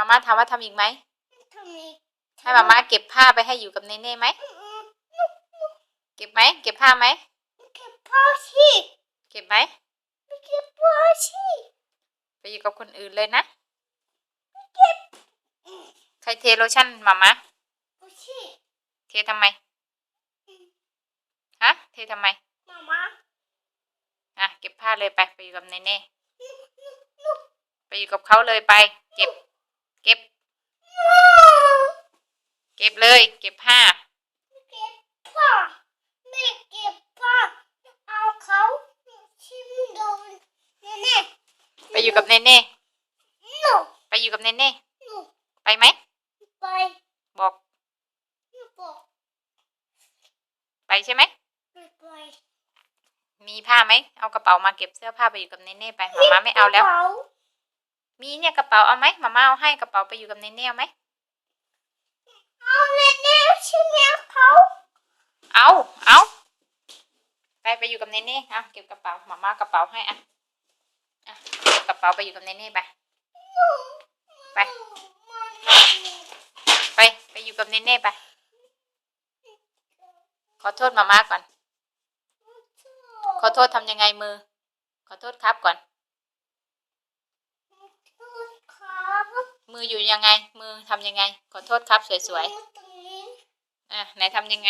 มาม่าถามว่าทำอีกไหมทำอีกให้มาม่าเก็บผ้าไปให้อยู่กับเนเน่ไหมเก็บไหมเก็บผ้าไหมเก็บผ้าสิเก็บไหมเก็บผ้าสิไปอยู่กับคนอื่นเลยนะใครเทโลชั่นมาม่าผ้าสิเททำไมฮะเททำไมมาม่าอะเก็บผ้าเลยไปไปอยู่กับเนเน่ไปอยู่กับเขาเลยไป เก็บ เก็บ เก็บเลย เก็บผ้า เก็บผ้าไม่เก็บผ้าเอาเขาชิมโดนแน่ไปอยู่กับเนเน่ๆหนูไปอยู่กับเนเน่หนูไปไหม ไป บอกหนูบอก ไปใช่ไหมไม่ไปมีผ้าไหม เอากระเป๋ามาเก็บเสื้อผ้าไปอยู่กับเนเน่ไปมาม่าไม่เอาแล้วกระป๋ มีเนี่ยกระเป๋าเอาไหมมาม่าเอาให้กระเป๋าไปอยู่กับเนเน่เอาไหมเอาแน่ๆใช่ไหมเขาเอาเอาไปไปอยู่กับเนเน่เอาเก็บกระเป๋ามาม่ากระเป๋าให้อะอะเก็บกระเป๋าไปอยู่กับเนเน่ไปไปไปไปอยู่กับเนเน่ไปขอโทษมาม่าก่อน ขอโทษทำยังไงมือ ขอโทษครับก่อน ครับ มืออยู่ยังไง มือทำยังไง ขอโทษครับสวยๆอะไหนทำยังไง